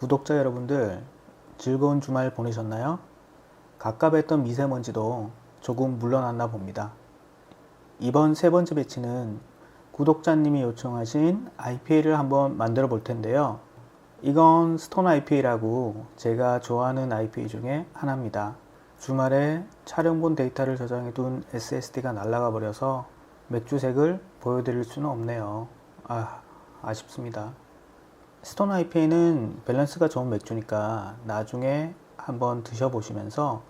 구독자 여러분들 즐거운 주말 보내셨나요? 갑갑했던 미세먼지도 조금 물러났나 봅니다. 이번 세 번째 배치는 구독자님이 요청하신 IPA를 한번 만들어 볼 텐데요. 이건 스톤 IPA라고 제가 좋아하는 IPA 중에 하나입니다. 주말에 촬영본 데이터를 저장해 둔 SSD가 날아가 버려서 맥주색을 보여드릴 수는 없네요. 아, 아쉽습니다. 스톤 IPA는 밸런스가 좋은 맥주니까 나중에 한번 드셔보시면서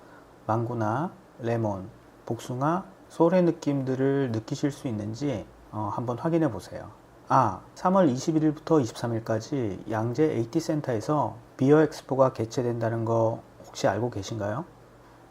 망고나 레몬, 복숭아, 솔의 느낌들을 느끼실 수 있는지 어, 한번 확인해 보세요. 아, 3월 21일부터 23일까지 양재 AT 센터에서 비어 엑스포가 개최된다는 거 혹시 알고 계신가요?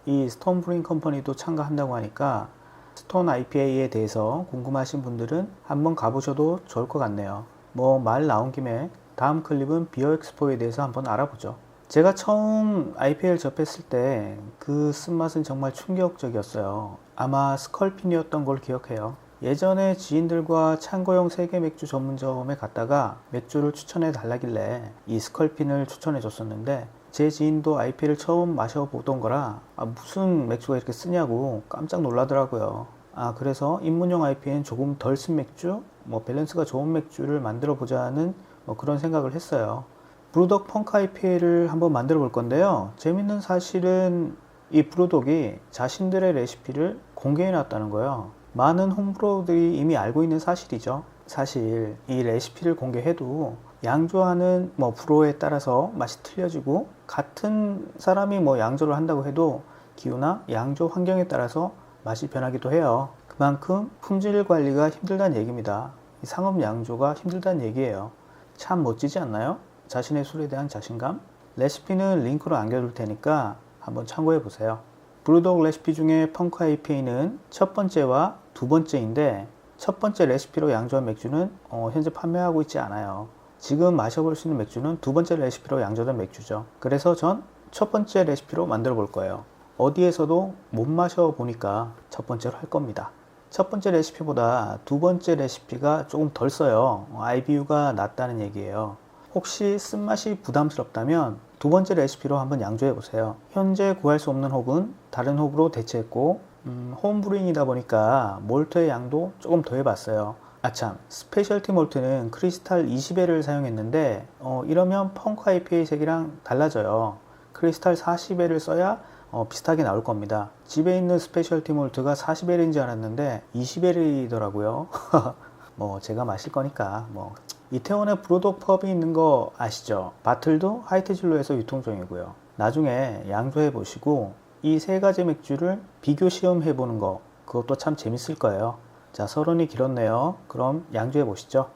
이 스톤 브링 컴퍼니도 참가한다고 하니까 스톤 IPA에 대해서 궁금하신 분들은 한번 가보셔도 좋을 것 같네요. 뭐 말 나온 김에 다음 클립은 비어 엑스포에 대해서 한번 알아보죠. 제가 처음 IPA를 접했을 때 그 쓴맛은 정말 충격적이었어요. 아마 스컬핀이었던 걸 기억해요. 예전에 지인들과 창고형 세계 맥주 전문점에 갔다가 맥주를 추천해 달라길래 이 스컬핀을 추천해 줬었는데 제 지인도 IPA를 처음 마셔보던 거라 아, 무슨 맥주가 이렇게 쓰냐고 깜짝 놀라더라고요. 아 그래서 입문용 IPA는 조금 덜 쓴 맥주, 뭐 밸런스가 좋은 맥주를 만들어 보자는 뭐 그런 생각을 했어요. 브루독 펑크 IPA를 한번 만들어 볼 건데요. 재밌는 사실은 이 브루독이 자신들의 레시피를 공개해 놨다는 거예요. 많은 홈브로들이 이미 알고 있는 사실이죠. 사실 이 레시피를 공개해도 양조하는 뭐 브로에 따라서 맛이 틀려지고 같은 사람이 뭐 양조를 한다고 해도 기후나 양조 환경에 따라서 맛이 변하기도 해요. 그만큼 품질 관리가 힘들다는 얘기입니다. 이 상업 양조가 힘들다는 얘기예요. 참 멋지지 않나요? 자신의 술에 대한 자신감? 레시피는 링크로 남겨둘 테니까 한번 참고해 보세요. 브루독 레시피 중에 펑크 IPA는 첫 번째와 두 번째인데 첫 번째 레시피로 양조한 맥주는 어, 현재 판매하고 있지 않아요. 지금 마셔볼 수 있는 맥주는 두 번째 레시피로 양조된 맥주죠. 그래서 전 첫 번째 레시피로 만들어 볼 거예요. 어디에서도 못 마셔 보니까 첫 번째로 할 겁니다. 첫 번째 레시피보다 두 번째 레시피가 조금 덜 써요. IBU가 낮다는 얘기예요. 혹시 쓴맛이 부담스럽다면 두 번째 레시피로 한번 양조해 보세요. 현재 구할 수 없는 홉은 다른 홉으로 대체했고 음, 홈브루잉이다 보니까 몰트의 양도 조금 더 해 봤어요. 아참 스페셜티 몰트는 크리스탈 20회를 사용했는데 어, 이러면 펑크 IPA 색이랑 달라져요. 크리스탈 40회를 써야 어, 비슷하게 나올 겁니다. 집에 있는 스페셜티 몰트가 40L인지 알았는데 20L이더라고요. 뭐 제가 마실 거니까 뭐 이태원에 브로독 펍이 있는 거 아시죠? 바틀도 하이트 진로에서 유통 중이고요. 나중에 양조해 보시고 이 세 가지 맥주를 비교 시험해 보는 거 그것도 참 재밌을 거예요. 자, 서론이 길었네요. 그럼 양조해 보시죠.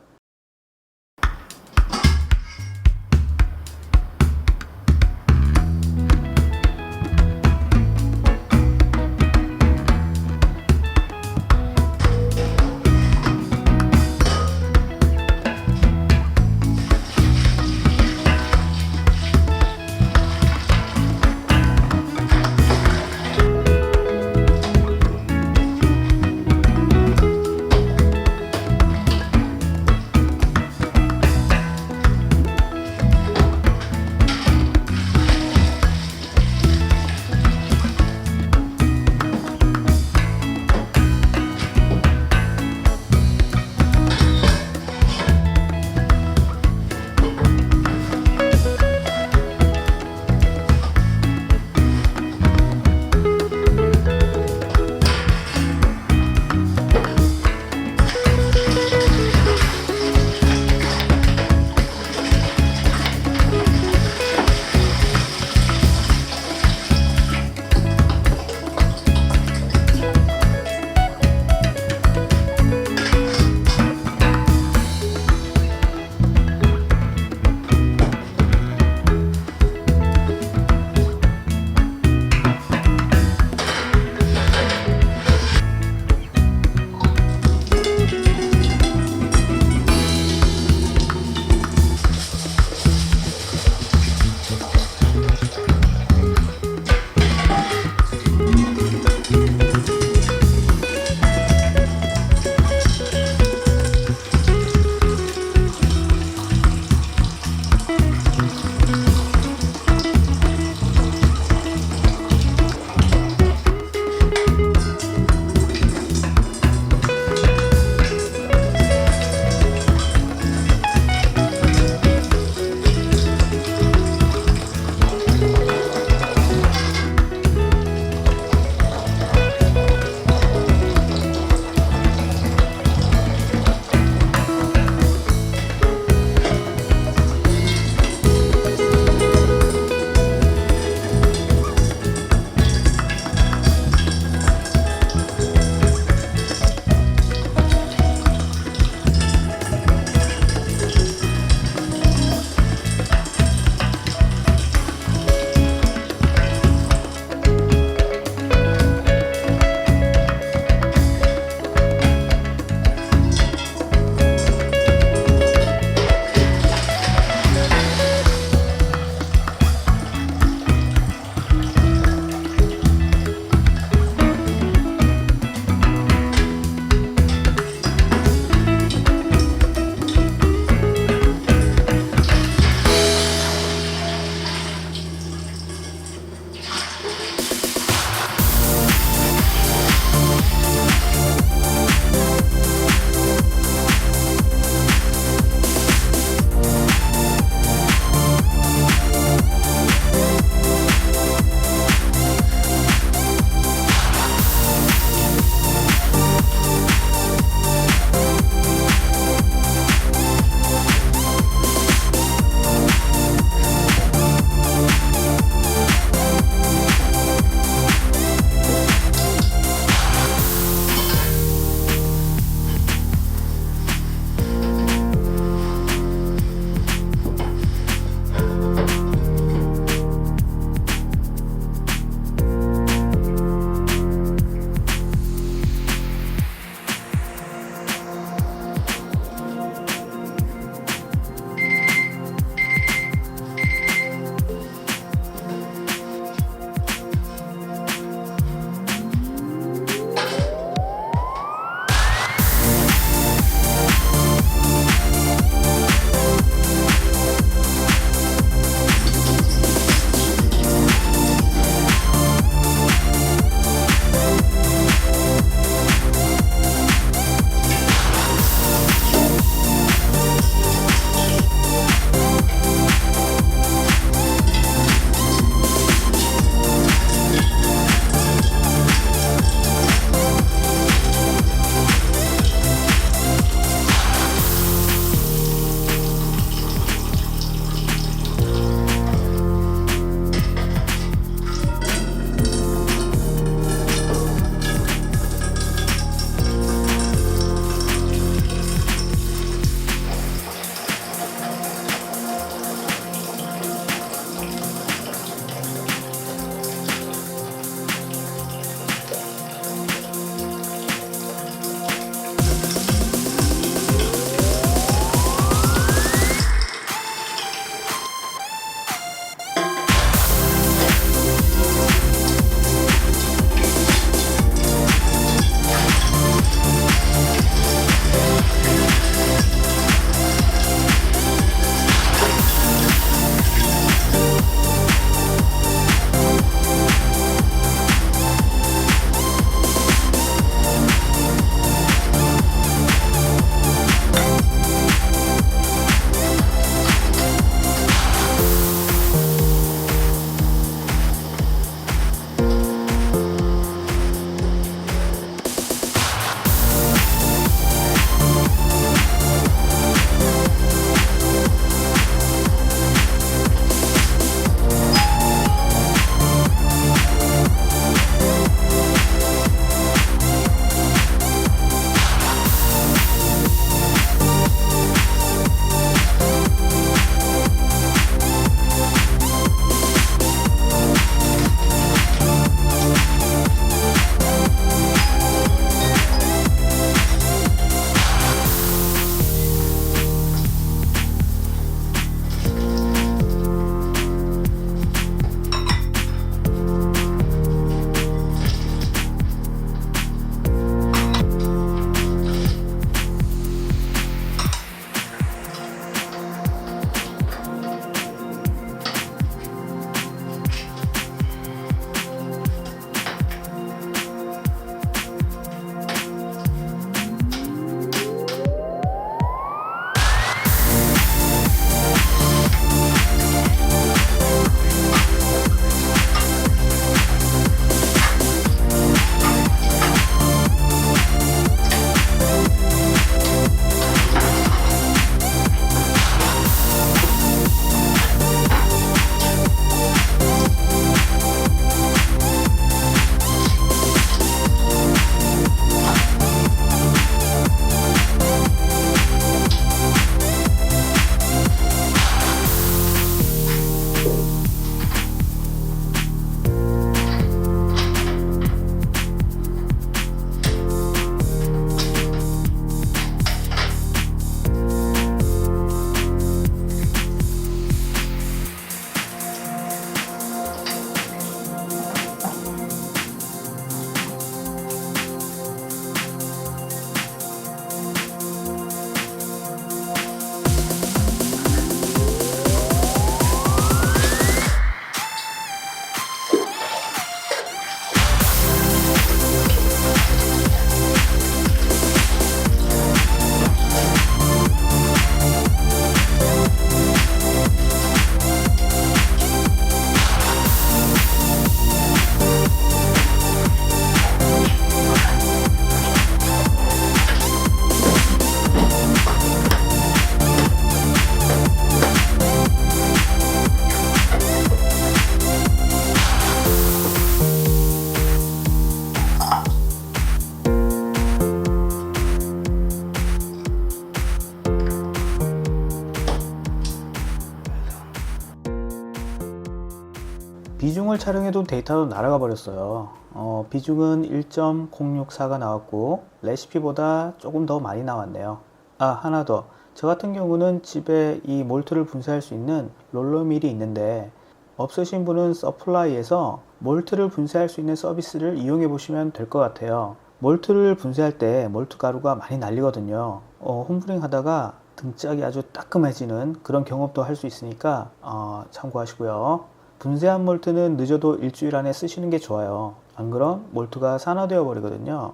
비중을 촬영해도 데이터도 날아가 버렸어요. 어, 비중은 1.064가 나왔고 레시피보다 조금 더 많이 나왔네요. 아 하나 더. 저 같은 경우는 집에 이 몰트를 분쇄할 수 있는 롤러밀이 있는데 없으신 분은 서플라이에서 몰트를 분쇄할 수 있는 서비스를 이용해 보시면 될 것 같아요. 몰트를 분쇄할 때 몰트 가루가 많이 날리거든요. 어, 홈브링 하다가 등짝이 아주 따끔해지는 그런 경험도 할 수 있으니까 어, 참고하시고요. 분쇄한 몰트는 늦어도 일주일 안에 쓰시는 게 좋아요. 안 그럼 몰트가 산화되어 버리거든요.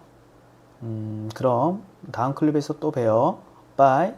음, 그럼 다음 클립에서 또 봬요. 빠이.